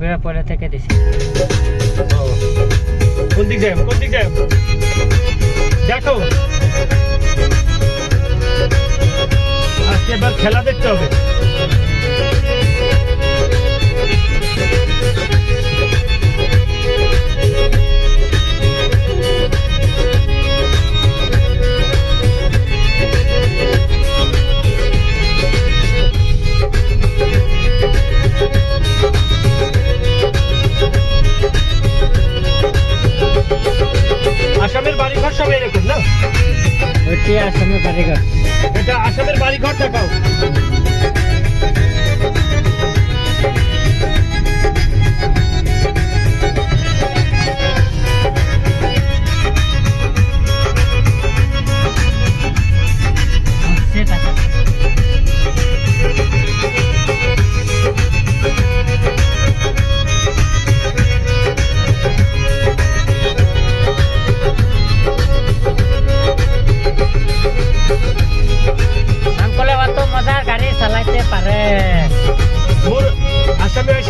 পুরা পরে থেকে দিছি। কোন দিক যাই কোন দিক যাই দেখো। আজকে এবার খেলা দেখতে হবে। সব এরকম না? এটা আসামের বাড়িঘর। এটা আসামের বাড়িঘর দেখাও।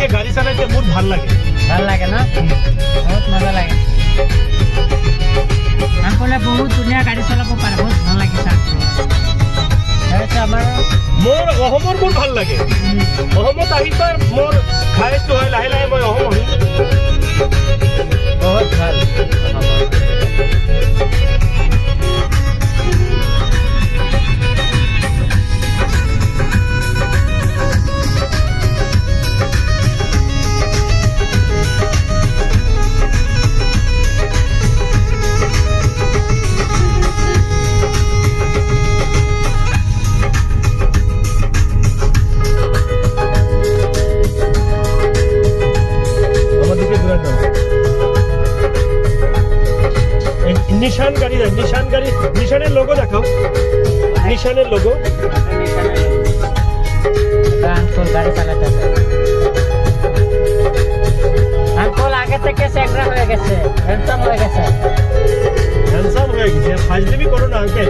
এসে গাড়ি চালাইতে বহুত ভালো লাগে। ভালো লাগে না? বহুত মজা লাগে। আঙ্কলে বহুত ধুনীয়া গাড়ি চলাব পাৰে বহুত ভালো লাগিছে আমাৰ মোৰ অসমৰ মোৰ ভালো লাগে। অসমত আহি মোৰ নিশান গাড়ি নিশান গাড়ি নিশানের লোগো দেখাও। নিশানের লোগো আঙ্কুল গাড়ি চালাতে আঙ্কুল আগে থেকে সেগ্রা হয়ে গেছে হ্যান্ডসাম হয়ে গেছে। হ্যান্ডসাম হয়ে গেছে ফাজলিমি করো না আঙ্কেল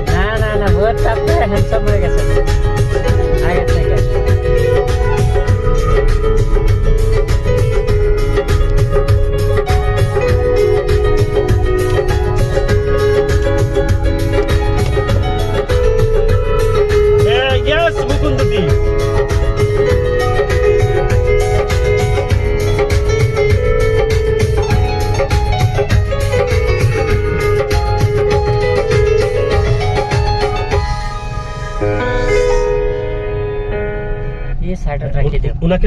দিয়ে সাইডে রেখে দেব ওনাকে